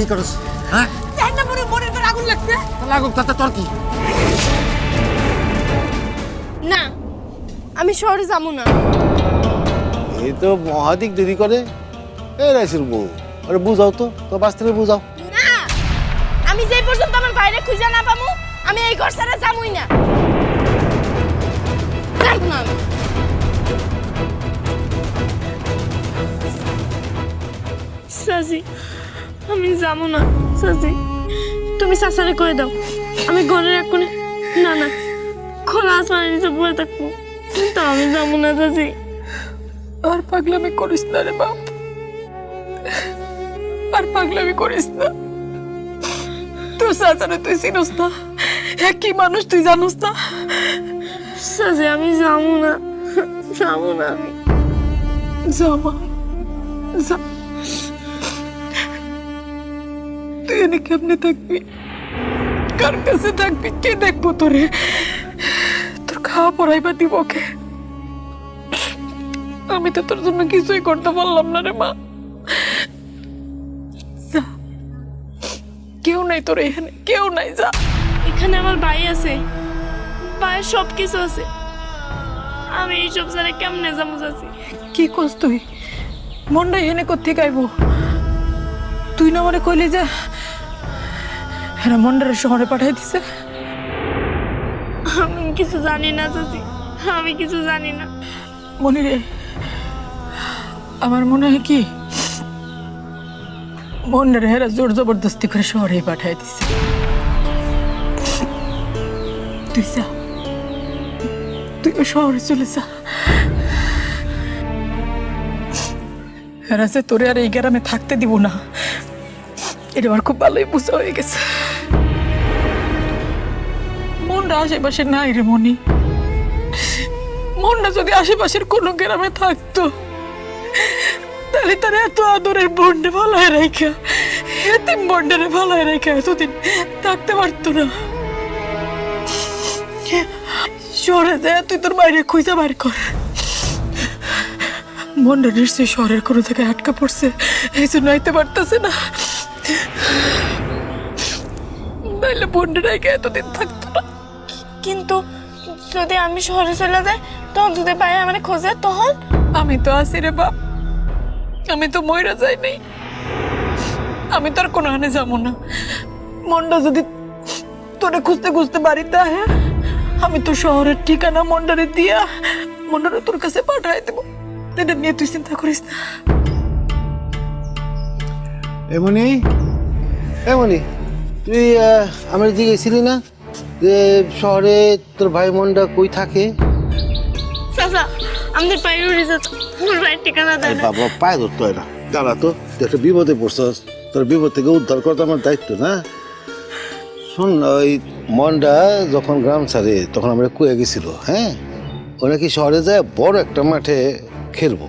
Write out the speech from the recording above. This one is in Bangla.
কি করছ? হ্যাঁ? মনের ভিতর আগুন লাগছে। লাগুক তাতে তোর কি? না আমি শহরে যাব না। এই তো মহাদিক দেরি করে। এই রাইসির বউ আরে বুঝাও তো তো বুঝাও। না আমি যেই পর্যন্ত আমার বাইরে খুঁজে না পাবো আমি এই ঘর ছাড়া যাবই না। যাব না আমি। সাজি আমি যাব না সাজি। তুমি সাসারে কয়ে দাও। আমি ঘরের এক কোণে না না। খোলা আসমানের নিচে বয়ে থাকব। কিন্তু আমি যাব না সাজি। আর পাগলামি করিস না রে বাপ। আর পাগলামি করিস না। তুই সাজারে তুই চিনস না। একই মানুষ তুই জানোস না। সাজি আমি যাব না। যাব না আমি। জামা যা। তুই এনে কেমনে থাকবি? কার কাছে থাকবি? কে দেখব তোরে? তোর খাওয়া পড়াইবা দিব কে? আমি তো তোর জন্য কিছুই করতে পারলাম না রে মা। যা। কেউ নাই তোর এখানে কেউ নাই যা। এখানে আমার ভাই আছে। ভাইয়ের সব কিছু আছে। আমি এইসব জানে কেমনে যাব চাচি কি করছ তুই? মনটা এনে করতে গাইব তুই না মনে কইলি যে হ্যাঁ মন্ডারে শহরে পাঠাই দিছে? আমি কিছু জানি না চাচি। আমি কিছু জানি না। মনি রে আমার মনে হয় কি? মন্ডারে হেরা জোর জবরদস্তি করে শহরে পাঠাই দিছে। তুই যা। তুই শহরে চলে যা। হেরা যে তোরে আর এই গ্রামে থাকতে দিব না। এটা আমার খুব ভালোই বুঝা হয়ে গেছে। মনটা আশেপাশে নাই রে মনি। মনটা যদি আশেপাশের কোনো গ্রামে থাকতো, তাহলে তার এত আদরের বন্ডে ভালোয় রেখা এতিম বন্ডের ভালোয় রেখা এতদিন থাকতে পারতো না। শহরে যায় তুই তোর বাইরে খুঁজে বাইর কর। মনটা নিশ্চয়ই শহরের কোনো জায়গায় আটকা পড়ছে, এই জন্য আইতে পারতেছে না। নাইলে বন্ডে রেখে এতদিন থাকতো না। কিন্তু যদি আমি শহরে চলে যাই তখন যদি ভাই আমার খোঁজে তখন? আমি তো আছি রে বাপ। আমি তো ময়রা যাই নাই। আমি তোর কোনো হানে যাব না। মন্ডা যদি তোরে খুঁজতে খুঁজতে বাড়িতে আহে, আমি তো শহরের ঠিকানা মন্ডারে দিয়া মন্ডারে তোর কাছে পাঠাই দেবো। এটা নিয়ে তুই চিন্তা করিস না। এমনি? এমনি। তুই আমার দিকে গেছিলি না? যে শহরে তোর ভাই মনটা কই থাকে? চাচা আমাদের বাইরে উড়ে আমার ভাইয়ের ঠিকানা দেয় না। বাবা পায়ে ধরতে হয় না। দাঁড়া তো তুই একটা বিপদে পড়ছস। তোর বিপদ থেকে উদ্ধার করা তো আমার দায়িত্ব না? শোন না, ওই মনটা যখন গ্রাম ছাড়ে তখন আমরা কুয়ে গেছিল হ্যাঁ? ও নাকি শহরে যায় বড় একটা মাঠে খেলব?